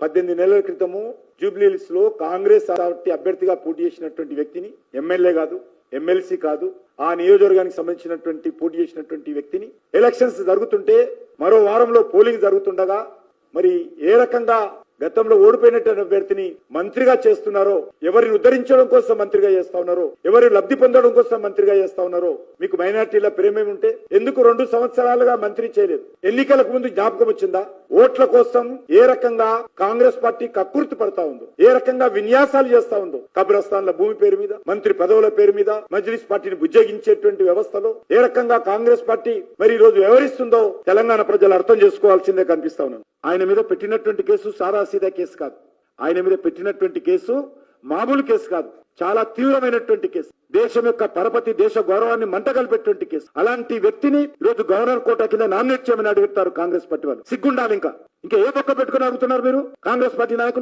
పద్దెనిమిది నెలల క్రితము జూబ్లీహిల్స్లో కాంగ్రెస్ పార్టీ అభ్యర్థిగా పోటీ చేసినటువంటి వ్యక్తిని ఎమ్మెల్యే కాదు ఎమ్మెల్సీ కాదు ఆ నియోజకవర్గానికి సంబంధించినటువంటి పోటీ చేసినటువంటి వ్యక్తిని ఎలక్షన్స్ జరుగుతుంటే మరో వారంలో పోలింగ్ జరుగుతుండగా మరి ఏ రకంగా గతంలో ఓడిపోయినటువంటి అభ్యర్థిని మంత్రిగా చేస్తున్నారో ఎవరిని ఉద్ధరించడం కోసం మంత్రిగా చేస్తా ఉన్నారో ఎవరు లబ్ధి పొందడం కోసం మంత్రిగా చేస్తా ఉన్నారో మీకు మైనార్టీల ప్రేమేమి ఉంటే ఎందుకు రెండు సంవత్సరాలుగా మంత్రి చేయలేదు? ఎన్నికలకు ముందు జ్ఞాపకం వచ్చిందా? ఓట్ల కోసం ఏ రకంగా కాంగ్రెస్ పార్టీ కక్కుర్తి పడతా ఉందో ఏ రకంగా విన్యాసాలు చేస్తా ఉందో కబ్రస్థాన్ల భూమి పేరు మీద మంత్రి పదవుల పేరు మీద మజ్లిస్ పార్టీని బుజ్జగించేటువంటి వ్యవస్థలో ఏ రకంగా కాంగ్రెస్ పార్టీ మరి ఈ రోజు వ్యవహరిస్తుందో తెలంగాణ ప్రజలు అర్థం చేసుకోవాల్సిందే కనిపిస్తా ఉన్నాను ఆయన మీద పెట్టినటువంటి కేసు సారా సీదా కేసు కాదు. ఆయన మీద పెట్టినటువంటి కేసు మామూలు కేసు కాదు. చాలా తీవ్రమైనటువంటి కేసు. దేశం యొక్క పరపతి దేశ గౌరవాన్ని మంటగలిపెట్టినటువంటి కేసు. అలాంటి వ్యక్తిని ఈరోజు గవర్నర్ కోట కింద నామినేట్ చేయమని అడుగుతారు కాంగ్రెస్ పార్టీ వాళ్ళు. సిగ్గుండాలి ఇంకా. ఇంకా ఏ పక్క పెట్టుకుని అడుగుతున్నారు మీరు? కాంగ్రెస్ పార్టీ నాయకులు?